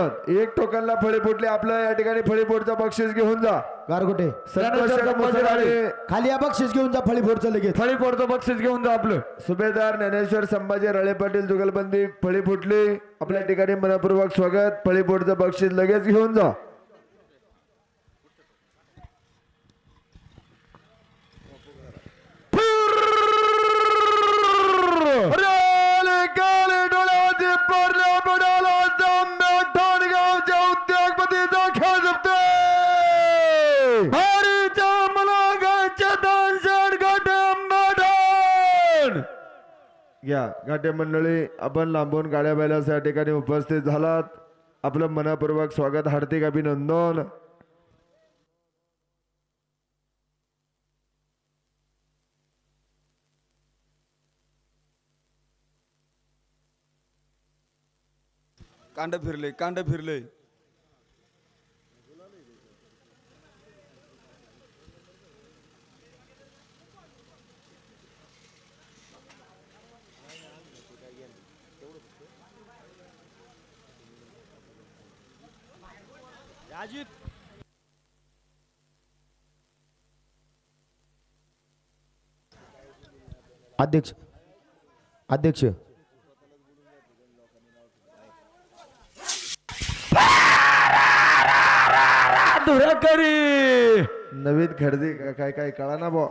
नंदन एक टोकनला फळी फुटली. आपलं या ठिकाणी फळी फुटचं बक्षीस घेऊन जा. गारगोटे. मुसराळे खाली या बक्षीस घेऊन जा फळी फोडचं लगेच. फळी फोडतो बक्षीस घेऊन जा आपलं. सुभेदार ज्ञानेश्वर संभाजी रळे पाटील जुगलबंदी फळी फुटली आपल्या ठिकाणी मनपूर्वक स्वागत. फळी फुटचं बक्षीस लगेच घेऊन जा. खेळ जपतोय हरीच्या मुलागाच्या दानशेड गटंबडण या घाटे मंडळी आपण लांबून गाड्या बैलास या ठिकाणी उपस्थित झालात. आपलं मनापूर्वक स्वागत हार्दिक अभिनंदन. कांड फिरले कांड फिरले. अध्यक्ष अध्यक्ष. धुराकरी नवीन खरेदी का- काय काय कळा ना बा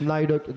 नाही डोके